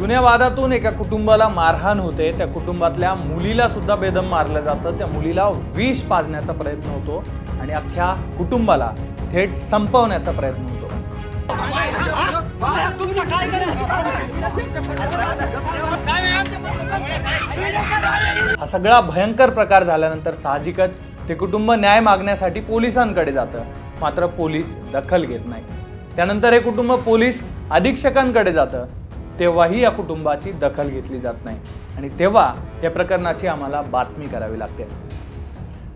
जुन्या वादातून एका कुटुंबाला मारहाण होते. त्या कुटुंबातल्या मुलीला सुद्धा बेदम मारलं जातं. त्या मुलीला विष पाजण्याचा प्रयत्न होतो आणि अख्ख्या कुटुंबाला थेट संपवण्याचा प्रयत्न होतो. हा सगळा भयंकर प्रकार झाल्यानंतर साहजिकच ते कुटुंब न्याय मागण्यासाठी पोलिसांकडे जातं. मात्र पोलीस दखल घेत नाही. त्यानंतर हे कुटुंब पोलीस अधीक्षकांकडे जातं. तेव्हाही या कुटुंबाची दखल घेतली जात नाही आणि तेव्हा या प्रकरणाची आम्हाला बातमी करावी लागते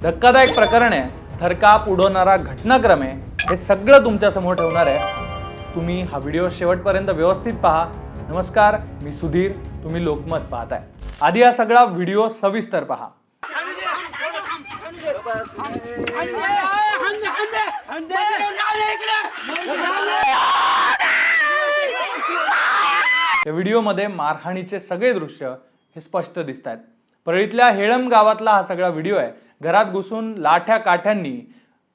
धक्कादायक प्रकरण आहे थरकाप उडवणारा घटनाक्रम आहे हे सगळं तुमच्यासमोर ठेवणार आहे तुम्ही हा व्हिडिओ शेवटपर्यंत व्यवस्थित पहा नमस्कार मी सुधीर तुम्ही लोकमत पाहताय आधी हा सगळा व्हिडिओ सविस्तर पहा या व्हिडिओमध्ये मारहाणीचे सगळे दृश्य हे स्पष्ट दिसत आहेत परळीतल्या हेळम गावातला हा सगळा व्हिडिओ आहे. घरात घुसून लाठ्या काठ्यांनी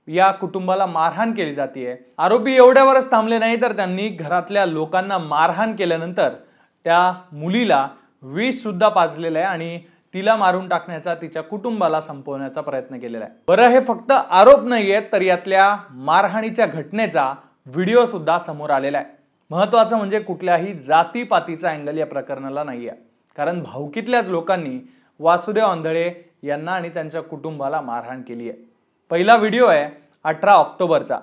या कुटुंबाला मारहाण केली जाते आरोपी एवढ्यावरच थांबले नाही तर त्यांनी घरातल्या लोकांना मारहाण केल्यानंतर त्या मुलीला विष सुद्धा पाजलेलं आहे आणि तिला मारून टाकण्याचा तिच्या कुटुंबाला संपवण्याचा प्रयत्न केलेला आहे. बरं हे फक्त आरोप नाहीयेत तर यातल्या मारहाणीच्या घटनेचा व्हिडिओ सुद्धा समोर आलेला आहे. महत्त्वाचं म्हणजे कुठल्याही जातीपातीचा अँगल या प्रकरणाला नाही आहे कारण भावकीतल्याच लोकांनी वासुदेव आंधळे यांना आणि त्यांच्या कुटुंबाला मारहाण केली आहे. पहिला व्हिडिओ आहे अठरा ऑक्टोबरचा.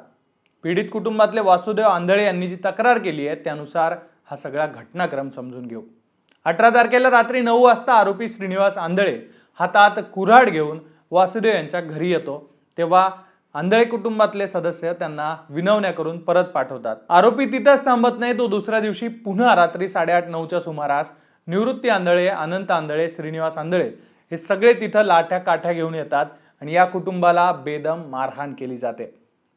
पीडित कुटुंबातले वासुदेव आंधळे यांनी जी तक्रार केली आहे त्यानुसार हा सगळा घटनाक्रम समजून घेऊ. अठरा तारखेला रात्री नऊ वाजता आरोपी श्रीनिवास आंधळे हातात कुऱ्हाड घेऊन वासुदेव यांच्या घरी येतो. तेव्हा आंधळे कुटुंबातले सदस्य त्यांना विनवण्या करून परत पाठवतात. आरोपी तिथंच थांबत नाही तो दुसऱ्या दिवशी पुन्हा रात्री साडेआठ नऊच्या सुमारास निवृत्ती आंधळे अनंत आंधळे श्रीनिवास आंधळे हे सगळे तिथं लाठ्या काठ्या घेऊन येतात आणि या कुटुंबाला बेदम मारहाण केली जाते.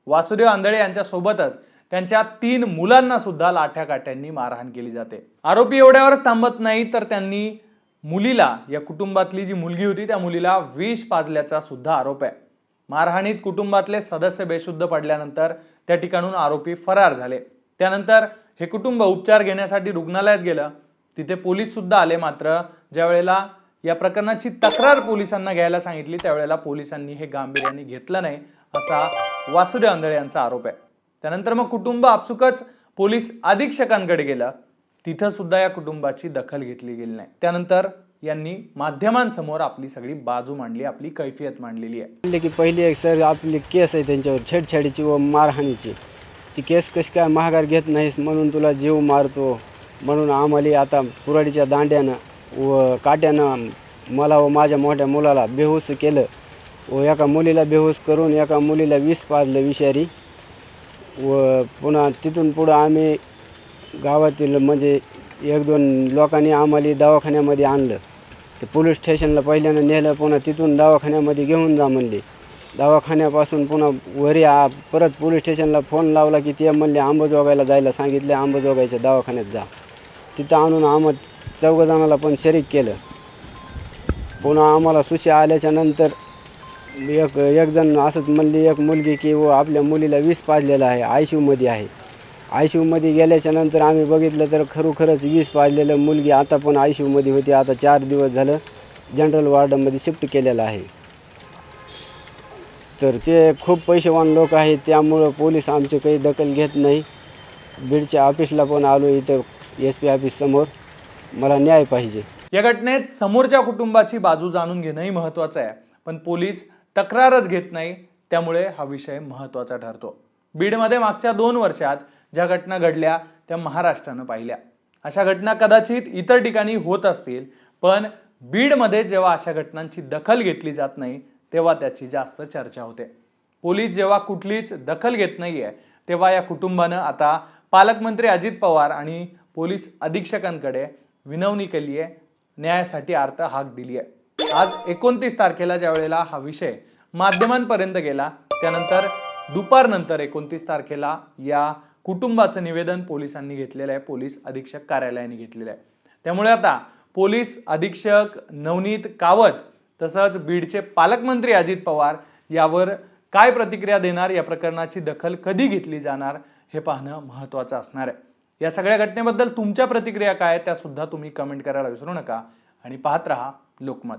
वासुदेव आंधळे यांच्या सोबतच त्यांच्या तीन मुलांना सुद्धा लाठ्या काठ्यांनी मारहाण केली जाते. आरोपी एवढ्यावरच थांबत नाही तर त्यांनी मुलीला या कुटुंबातली जी मुलगी होती त्या मुलीला विष पाजल्याचा सुद्धा आरोप आहे. मारहाणीत कुटुंबातले सदस्य बेशुद्ध पडल्यानंतर त्या ठिकाणून आरोपी फरार झाले. त्यानंतर हे कुटुंब उपचार घेण्यासाठी रुग्णालयात गेलं. तिथे पोलीस सुद्धा आले मात्र ज्यावेळेला या प्रकरणाची तक्रार पोलिसांना घ्यायला सांगितली त्यावेळेला पोलिसांनी हे गांभीर्याने घेतलं नाही असा वासुदेव आंधळे यांचा आरोप आहे. त्यानंतर मग कुटुंब आपसुकच पोलीस अधीक्षकांकडे गेलं. तिथं सुद्धा या कुटुंबाची दखल घेतली गेली नाही. त्यानंतर यांनी माध्यमांसमोर आपली सगळी बाजू मांडली आपली कैफियत मांडलेली आहे. म्हणले की पहिली एक सर आपली केस आहे त्यांच्यावर छेडछाडीची व मारहाणीची. ती केस कशी काय महागार घेत नाहीस म्हणून तुला जीव मारतो. म्हणून आम्हाला आता कुऱ्हाडीच्या दांड्यानं व काट्यानं मला व माझ्या मोठ्या मुलाला बेहोस केलं व एका मुलीला बेहोस करून एका मुलीला विष पाडलं विषारी. व पुन्हा तिथून पुढं आम्ही गावातील म्हणजे एक दोन लोकांनी आम्हाला दवाखान्यामध्ये आणलं. ते पोलीस स्टेशनला पहिल्यानं नेलं पुन्हा तिथून दवाखान्यामध्ये घेऊन जा म्हणले. दवाखान्यापासून पुन्हा वरी आ परत पोलीस स्टेशनला फोन लावला की ते म्हणले आंबजोगायला जायला सांगितले आंबजोगाईच्या दवाखान्यात जा. तिथं आणून आम्हा चौघजणाला पण शरीक केलं. पुन्हा आम्हाला सुशी आल्याच्यानंतर एक एकजण असंच म्हणली एक मुलगी की व आपल्या मुलीला वीस पाजलेला आहे आयमध्ये आहे. आयमध्ये गेल्याच्यानंतर आम्ही बघितलं तर खरोखरच वीस पाजलेलं मुलगी आता पण आय होती. आता चार दिवस झालं जनरल वॉर्डमध्ये शिफ्ट केलेलं आहे. तर ते खूप पैसेवान लोक आहेत. त्यामुळं पोलीस आमची काही दखल घेत नाही. बीडच्या ऑफिसला पण आलो इथं एस पी ऑफिस समोर. मला न्याय पाहिजे. या घटनेत समोरच्या कुटुंबाची बाजू जाणून घेणंही महत्वाचं आहे. पण पोलीस तक्रारच घेत नाही. त्यामुळे हा विषय महत्त्वाचा ठरतो. बीडमध्ये मागच्या दोन वर्षात ज्या घटना घडल्या त्या महाराष्ट्रानं पाहिल्या. अशा घटना कदाचित इतर ठिकाणी होत असतील पण बीडमध्ये जेव्हा अशा घटनांची दखल घेतली जात नाही तेव्हा त्याची जास्त चर्चा होते. पोलीस जेव्हा कुठलीच दखल घेत नाहीये तेव्हा या कुटुंबानं आता पालकमंत्री अजित पवार आणि पोलीस अधीक्षकांकडे विनवणी केली आहे. न्यायासाठी अर्थ हाक दिली आहे. आज एकोणतीस तारखेला ज्या वेळेला हा विषय माध्यमांपर्यंत गेला त्यानंतर दुपारनंतर एकोणतीस तारखेला या कुटुंबाचं निवेदन पोलिसांनी घेतलेलं आहे. पोलीस अधीक्षक कार्यालयाने घेतलेलं आहे. त्यामुळे आता पोलीस अधीक्षक नवनीत कावत तसंच बीडचे पालकमंत्री अजित पवार यावर काय प्रतिक्रिया देणार या प्रकरणाची दखल कधी घेतली जाणार हे पाहणं महत्त्वाचं असणार आहे. या सगळ्या घटनेबद्दल तुमच्या प्रतिक्रिया काय त्यासुद्धा त्या सुद्धा तुम्ही कमेंट करायला विसरू नका. आणि पाहत रहा लोकमत.